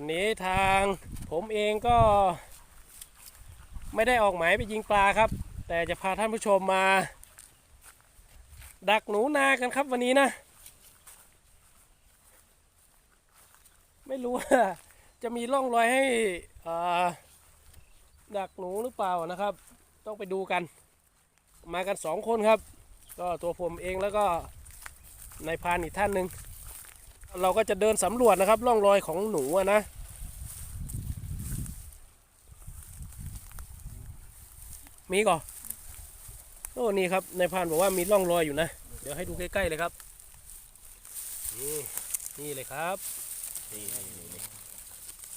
วันนี้ทางผมเองก็ ไม่ได้ออกหมายไปยิงปลาครับ แต่จะพาท่านผู้ชมมา ดักหนูนากันครับวันนี้นะ ไม่รู้ว่าจะมีร่องรอยให้ดักหนูหรือเปล่านะครับ ต้องไปดูกัน มากันสองคนครับ ก็ตัวผมเองแล้วก็นายพานอีกท่านหนึ่ง เราก็จะเดินสำรวจนะครับร่องรอยของหนูนะมีก่อนโอ้นี่ครับนายพานบอกว่ามีร่องรอยอยู่นะ เดี๋ยวให้ดูใกล้ๆเลยครับ นี่นี่เลยครับ นี่นี่นี่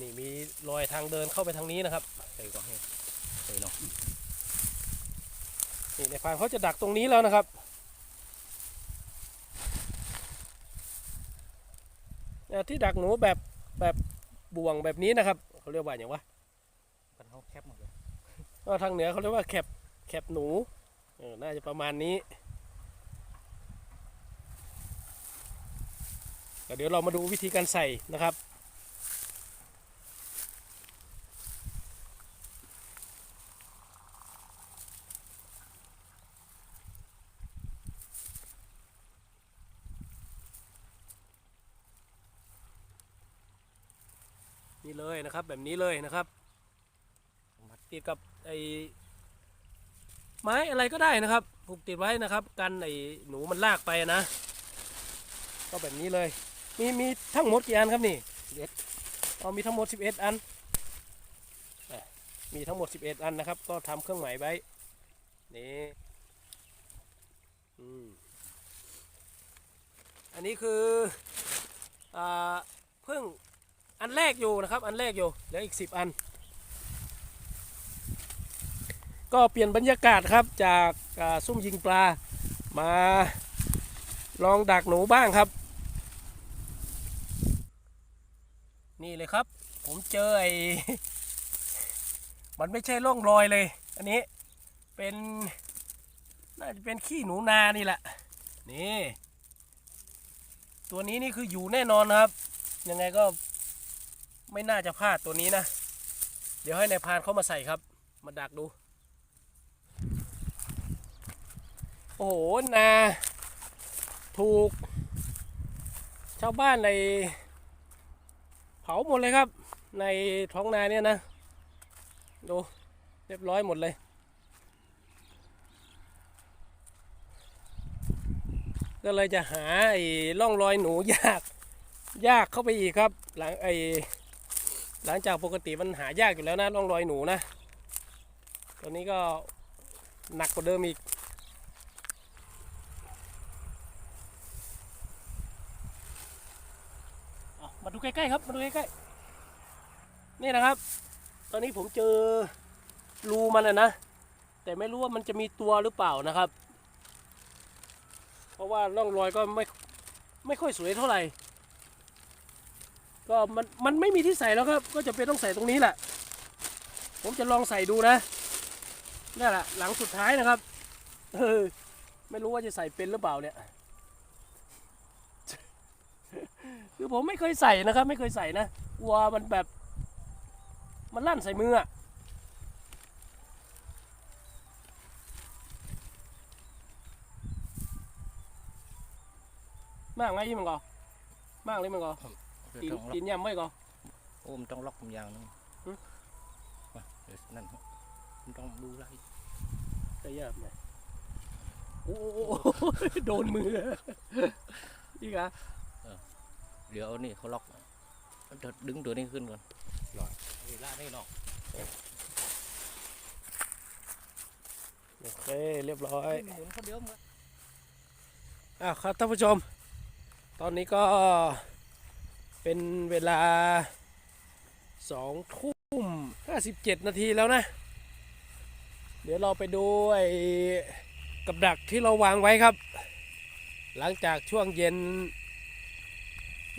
นี่มีรอยทางเดินเข้าไปทางนี้นะครับใส่ก่อนให้ใส่เนาะนี่นายพานเขาจะดักตรงนี้แล้วนะครับ เอ่อ ที่ดักหนูแบบแบบบ่วงแบบนี้นะครับเขาเรียกว่าอย่างวะกันเขาแคบหมดเลยก็ทางเหนือเขาเรียกว่าแคบแคบหนูเออน่าจะประมาณนี้ก็เดี๋ยวเรามาดูวิธีการใส่นะครับ นี่เลยนะครับแบบนี้เลยนะครับมัดติดกับไอ้ไม้อะไรก็ได้นะครับผูกติดไว้นะครับ กันไอ้หนูมันลากไปนะ ก็แบบนี้เลย มีมีทั้งหมดกี่อันครับนี่เอ็ดเอามีทั้งหมด11อันอะมีทั้งหมด11อันนะครับ ก็ทำเครื่องหมายไว้นี่อืมอันนี้คืออ่าเพิ่ง อันแรกอยู่นะครับ อันแรกอยู่เหลืออีกสิบอัน ก็เปลี่ยนบรรยากาศครับจากซุ่มยิงปลามาลองดักหนูบ้างครับ นี่เลยครับ ผมเจอไอ้มันไม่ใช่ร่องรอยเลย อันนี้เป็นน่าจะเป็นขี้หนูนานี่แหละ นี่ ตัวนี้นี่คืออยู่แน่นอนครับ ยังไงก็ ไม่น่าจะพลาดตัวนี้นะ เดี๋ยวให้นายพานเข้ามาใส่ครับ มาดักดู โอ้โห นา ถูก ชาวบ้านใน เผาหมดเลยครับ ในท้องนาเนี่ยนะ ดูเรียบร้อยหมดเลยก็เลยจะหาไอ้ร่องรอยหนูยาก ยากเข้าไปอีกครับ หลังไอ หลังจากปกติมันหายากอยู่แล้วนะร่องรอยหนูนะตัวนี้ก็หนักกว่าเดิมอีกเอามาดูใกล้ๆครับ มาดูใกล้ๆ นี่นะครับ ตอนนี้ผมเจอรูมันนะนะ แต่ไม่รู้ว่ามันจะมีตัวหรือเปล่านะครับ เพราะว่าร่องรอยก็ไม่ไม่ค่อยสวยเท่าไหร่ ก็มันมันไม่มีที่ใส่แล้วครับ ก็จะเป็นต้องใส่ตรงนี้แหละ ผมจะลองใส่ดูนะนี่แหละ หลังสุดท้ายนะครับเออไม่รู้ว่าจะใส่เป็นหรือเปล่าเนี่ย คือผมไม่เคยใส่นะครับ ไม่เคยใส่นะกลัวมันแบบ มันลั่นใส่มืออะมากไหมยี่มันก็มากเลยมันก็ ตีนต้องล็อกตีนย่ำไว้ก่อน โอ้มันต้องล็อกมันอย่างนึงหึ มาเดี๋ยวนั่นมันต้องดูไรได้ยากไหมโอ้โหโดนมืออีกอะเดี๋ยวเอานี่เขาล็อกมันจะดึงตัวนี้ขึ้นก่อนหลอดเวลาได้เนาะโอเคเรียบร้อย หมุนเขาเดียวมั้ง อะครับท่านผู้ชม ตอนนี้ก็ เป็นเวลาสองทุ่มห้าสิบเจ็ดนาทีแล้วนะ เดี๋ยวเราไปดูไอ้กับดักที่เราวางไว้ครับ หลังจากช่วงเย็น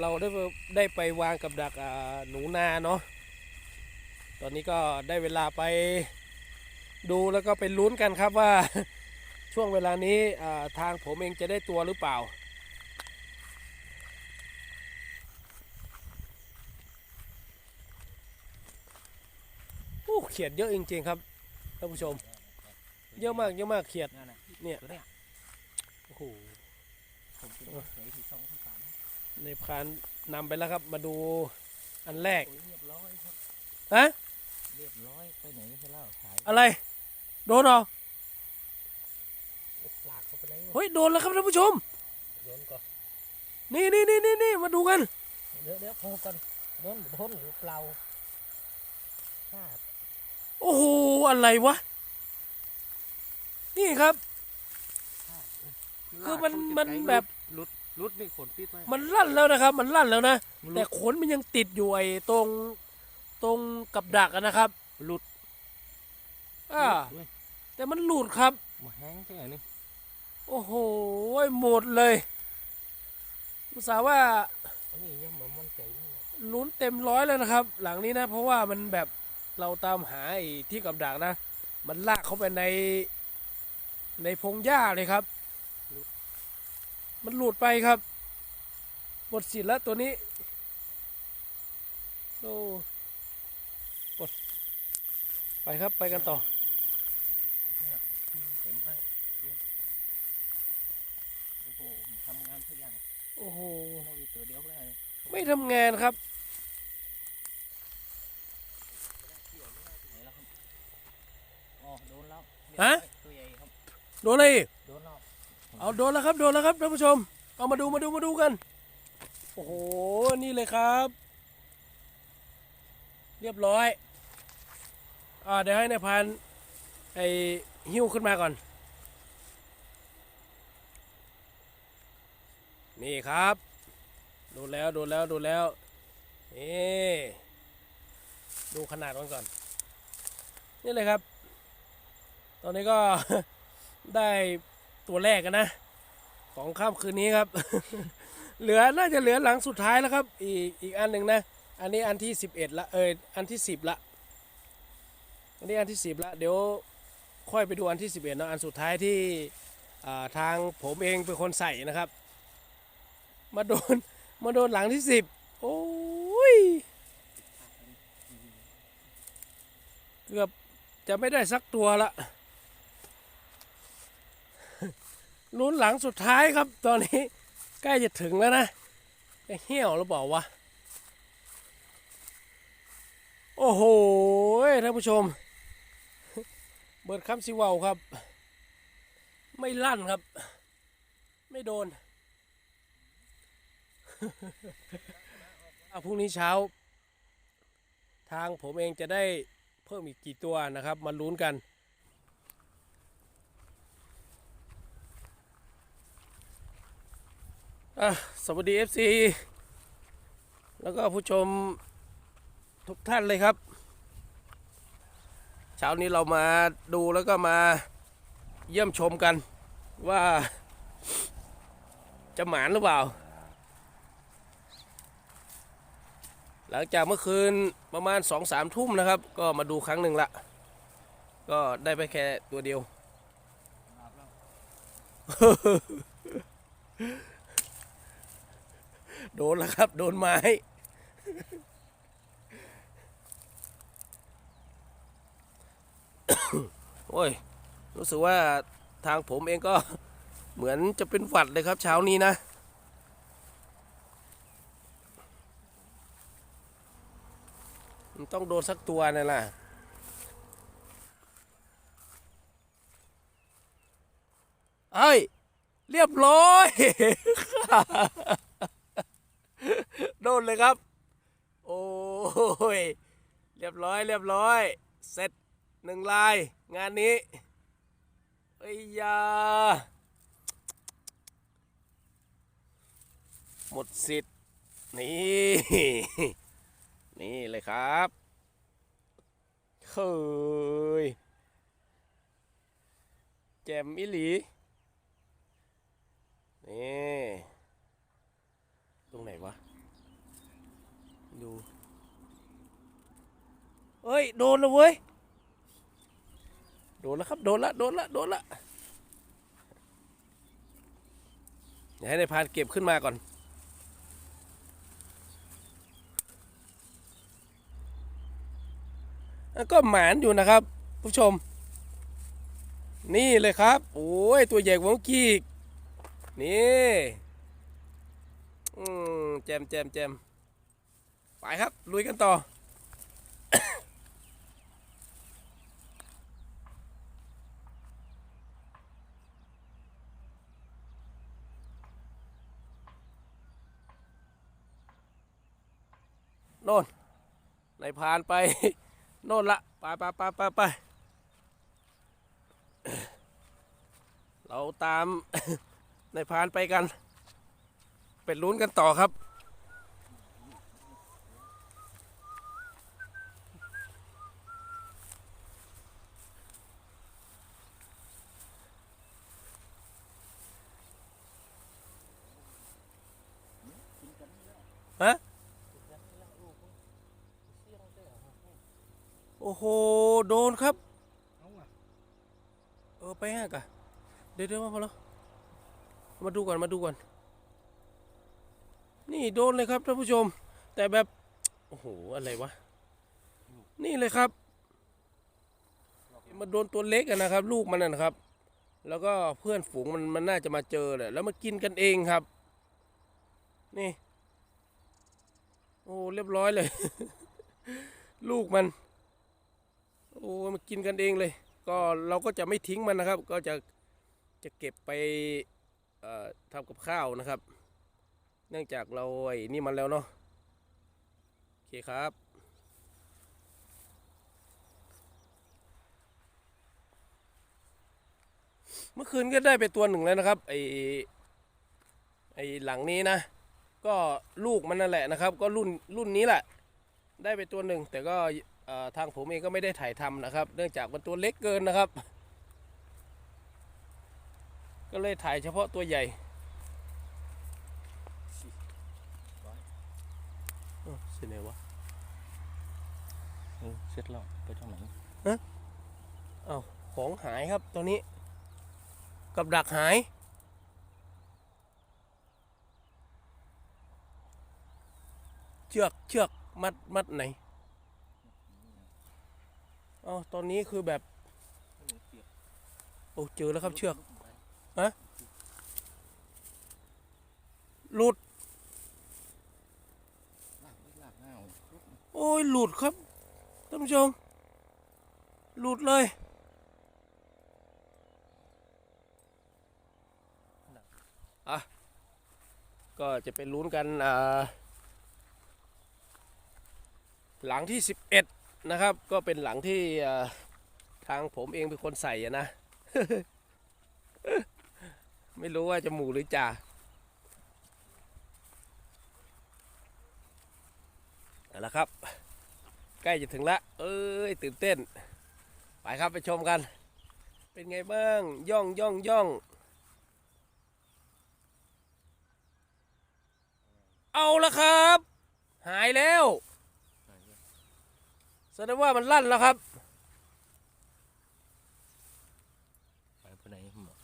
เราได้ไปได้ไปวางกับดักหนูนาเนาะตอนนี้ก็ได้เวลาไปดูแล้วก็ไปลุ้นกันครับว่าช่วงเวลานี้ทางผมเองจะได้ตัวหรือเปล่า เขียดเยอะจริงๆครับท่านผู้ชม เยอะมากเยอะมากเขียดนั่นน่ะเนี่ยตัวเนี้ยโอ้โหผมเป็นใส่ที่สองที่สามในพรานนำไปแล้วครับ มาดูอันแรกโอ้ยเรียบร้อยครับฮะเรียบร้อยไปไหนไม่ใช่เล่าขายอะไร โดนเหรอลากเข้าไปไหนวะเฮ้ยโดนแล้วครับท่านผู้ชมโดนก่อนนี่นี่นี่นี่นี่มาดูกัน เดี๋ยวเดี๋ยวโผล่ก่อนโดนหรือโดนหรือเปล่าทราบ โอ้โห อะไรวะ นี่ครับ คือมันมันแบบรุดรุดนี่ขนติดไหมมันลั่นแล้วนะครับ มันลั่นแล้วนะมันแต่ขนมันยังติดอยู่ไอ้ตรงตรงกับดักอะนะครับ หลุดอ่าเว้ยแต่มันหลุดครับมาแห้งแค่ไหนนี่โอ้โหหมดเลยอุตส่าห์ว่าอันนี้ยังมันมั่นใจนี่แหละลุ้นเต็มร้อยแล้วนะครับ หลังนี้นะ เพราะว่ามันแบบ เราตามหาไอ้ที่กับดักนะ มันลากเข้าไปในในพงหญ้าเลยครับ มันหลุดไปครับ หมดสิทธิ์แล้วตัวนี้โอ้หมดไปครับไปกันต่อเนี่ยที่เต็มให้เนี่ยโอ้โหผมทำงานทุกอย่าง โอ้โห ไม่มีตัวเดียวไม่ได้เลยไม่ทำงานครับ ไหนแล้วครับอ๋อโดนแล้ว ฮะโดนอะไรอีกโดนแล้วเอาโดนแล้วครับโดนแล้วครับท่านผู้ชม เอามาดูมาดูมาดูกัน โอ้โห นี่เลยครับ เรียบร้อย อ่าเดี๋ยวให้นายพรานไอ้หิ้วขึ้นมาก่อน นี่ครับโดนแล้วโดนแล้วโดนแล้วนี่ดูขนาดมันก่อน นี่เลยครับ ตอนนี้ก็ได้ตัวแรกกันนะ ของค่ำคืนนี้ครับ เหลือน่าจะเหลือหลังสุดท้ายแล้วครับ อีกอีกอันหนึ่งนะ อันนี้อันที่สิบเอ็ดละเอออันที่สิบละอันนี้อันที่สิบละเดี๋ยวค่อยไปดูอันที่สิบเอ็ดนะอันสุดท้ายที่ทางผมเองเป็นคนใส่นะครับ มาโดนมาโดนหลังที่สิบโอ้ยเกือบจะไม่ได้สักตัวละ ลุ้นหลังสุดท้ายครับ ตอนนี้ใกล้จะถึงแล้วนะจะเหี่ยวหรือเปล่าวะ โอ้โหท่านผู้ชม เบิดคำสิเวาวครับ ไม่ลั่นครับ ไม่โดนอะพรุ่งนี้เช้า ทางผมเองจะได้เพิ่มอีกกี่ตัวนะครับ มาลุ้นกัน อะสวัสดี FC แล้วก็ผู้ชมทุกท่านเลยครับ เช้านี้เรามาดูแล้วก็มาเยี่ยมชมกันว่า จะหมานหรือเปล่า หลังจากเมื่อคืนประมาณสองสามทุ่มนะครับ ก็มาดูครั้งหนึ่งละ ก็ได้ไปแค่ตัวเดียว โดนแล้วครับ โดนไม้ โอ้ย รู้สึกว่าทางผมเองก็เหมือนจะเป็นหวัดเลยครับ เช้านี้นะมันต้องโดนสักตัวนั่นแหละเอ้ย เรียบร้อย โดนเลยครับ โอ้ย เรียบร้อยเรียบร้อย เสร็จหนึ่งลาย งานนี้เอ้ยยา หมดสิทธิ์ นี่ นี่เลยครับเฮ้ยแจมอิหลี นี่ ตรงไหนวะ ดู เอ้ย โดนแล้วเว้ย โดนแล้วครับ โดนละ โดนละ โดนละเดี๋ยวให้ในายพานเก็บขึ้นมาก่อนแล้วก็หมานอยู่นะครับผู้ชม นี่เลยครับ โอ้ย ตัวใหญ่กว่าเมื่อกี้นี่อืมแจมแจมแจมไปครับ ลุยกันต่อ โน่นในพานไปโน่นละไปไปไปไปไปเราตามในพานไปกัน เป็นลุ้นกันต่อครับ โอ้โห โดนครับ เออ ไปฮะกะเดี๋ยวเดี๋ยวมาพอแล้วมาดูก่อน มาดูก่อน นี่โดนเลยครับท่านผู้ชม แต่แบบ โอ้โห อะไรวะ นี่เลยครับ มาโดนตัวเล็กอะนะครับ ลูกมันนะนะครับ แล้วก็เพื่อนฝูงมันมันน่าจะมาเจอแหละ แล้วมากินกันเองครับ นี่ โอ้ เรียบร้อยเลย ลูกมัน โอ้มากินกันเองเลย ก็เราก็จะไม่ทิ้งมันนะครับ ก็จะจะเก็บไปทำกับข้าวนะครับ เนื่องจากเราไอ้นี่มันแล้วเนาะโอเคครับเมื่อคืนก็ได้ไปตัวหนึ่งแล้วนะครับไอไอหลังนี้นะ ก็ลูกมันนั่นแหละนะครับ ก็รุ่นรุ่นนี้แหละ ได้ไปตัวหนึ่งแต่ก็ ทางผมเองก็ไม่ได้ถ่ายทำนะครับ เนื่องจากมันตัวเล็กเกินนะครับ ก็เลยถ่ายเฉพาะตัวใหญ่เอ้าเสียไหนวะเออเสร็จแล้วไปทางไหนเอ้าของหายครับตัวนี้ กับดักหายเชือกเชือกมัดมัดไหน เอ้าตอนนี้คือแบบ โอ้เจอแล้วครับเชือกหลุดลากลากง่าวโอ้ยหลุดครับท่านผู้ชมหลุดเลย อะ ก็จะเป็นลุ้นกัน อ่า หลังที่11 นะครับ ก็เป็นหลังที่ทางผมเองเป็นคนใส่อะนะ ไม่รู้ว่าจะหมูหรือจ่าเอาละครับ ใกล้จะถึงละ เอ้ย ตื่นเต้น ไปครับไปชมกัน เป็นไงบ้าง ย่องย่องย่อง เอาละครับ หายแล้ว แสดงว่ามันลั่นแล้วครับ ไปไปไหนหมอ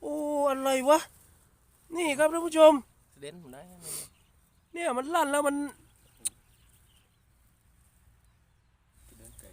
โอ้อะไรวะ นี่ครับท่านผู้ชม เด่นผมได้ยังไงเนี่ยมันลั่นแล้วมันเด่นไก่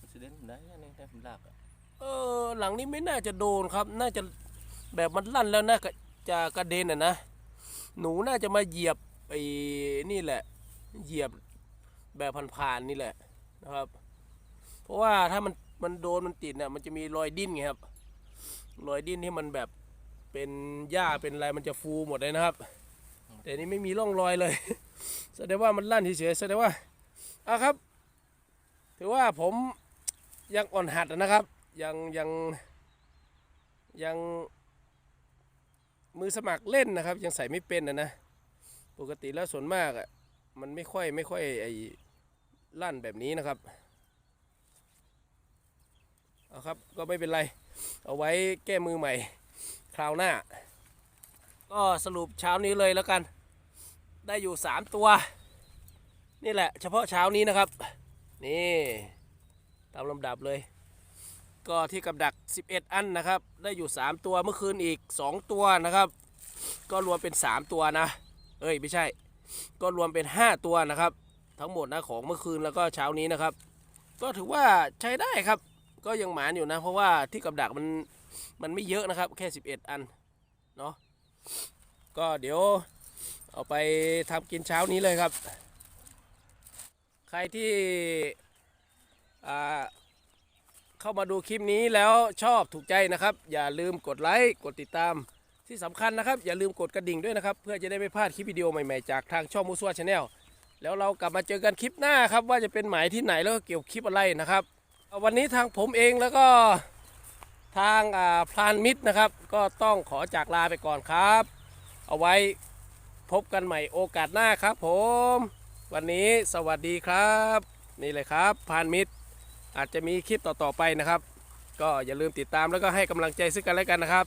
มันเด่นผมได้ยังไงแต่ผมลากอะเออหลังนี้ไม่น่าจะโดนครับ น่าจะแบบมันลั่นแล้วน่าจะกระเด็นอะนะ หนูน่าจะมาเหยียบไอ้นี่แหละ เหยียบ แบบผ่านๆนี่แหละนะครับ เพราะว่าถ้ามันมันโดนมันติดเนี่ยมันจะมีรอยดิ้นไงครับ รอยดิ้นที่มันแบบเป็นหญ้าเป็นอะไรมันจะฟูหมดเลยนะครับ แต่นี่ไม่มีร่องรอยเลย แสดงว่ามันลั่นเฉยๆแสดงว่าอะครับ ถือว่าผมยังอ่อนหัดนะครับ ยังยังยังมือสมัครเล่นนะครับ ยังใส่ไม่เป็นนะนะ ปกติแล้วส่วนมากอะมันไม่ค่อยไม่ค่อยไอ ลั่นแบบนี้นะครับเอาครับก็ไม่เป็นไร เอาไว้แก้มือใหม่คราวหน้า ก็สรุปเช้านี้เลยแล้วกัน ได้อยู่สามตัว นี่แหละ เฉพาะเช้านี้นะครับ นี่ตามลำดับเลย ก็ที่กับดัก 11 อันนะครับ ได้อยู่ 3 ตัวเมื่อคืนอีก 2 ตัวนะครับ ก็รวมเป็น 3 ตัวนะ เอ้ยไม่ใช่ ก็รวมเป็น 5 ตัวนะครับ ทั้งหมดนะของเมื่อคืนแล้วก็เช้านี้นะครับ ก็ถือว่าใช้ได้ครับ ก็ยังหมานอยู่นะ เพราะว่าที่กับดักมันมันไม่เยอะนะครับ แค่ 11 อันเนาะก็เดี๋ยวเอาไปทำกินเช้านี้เลยครับ ใครที่อ่าเข้ามาดูคลิปนี้แล้วชอบถูกใจนะครับ อย่าลืมกดไลค์กดติดตามที่สำคัญนะครับ อย่าลืมกดกระดิ่งด้วยนะครับ เพื่อจะได้ไม่พลาดคลิปวิดีโอใหม่ๆ จากทางช่องมูซัวชาแนล แล้วเรากลับมาเจอกันคลิปหน้าครับ ว่าจะเป็นหมายที่ไหนแล้วก็เกี่ยวคลิปอะไรนะครับ วันนี้ทางผมเองแล้วก็ทางอ่าพลานมิตรนะครับ ก็ต้องขอจากลาไปก่อนครับ เอาไว้พบกันใหม่โอกาสหน้าครับผม วันนี้สวัสดีครับ นี่เลยครับพลานมิตร อาจจะมีคลิปต่อๆไปนะครับ ก็อย่าลืมติดตามแล้วก็ให้กำลังใจซึ่งกันและกันนะครับ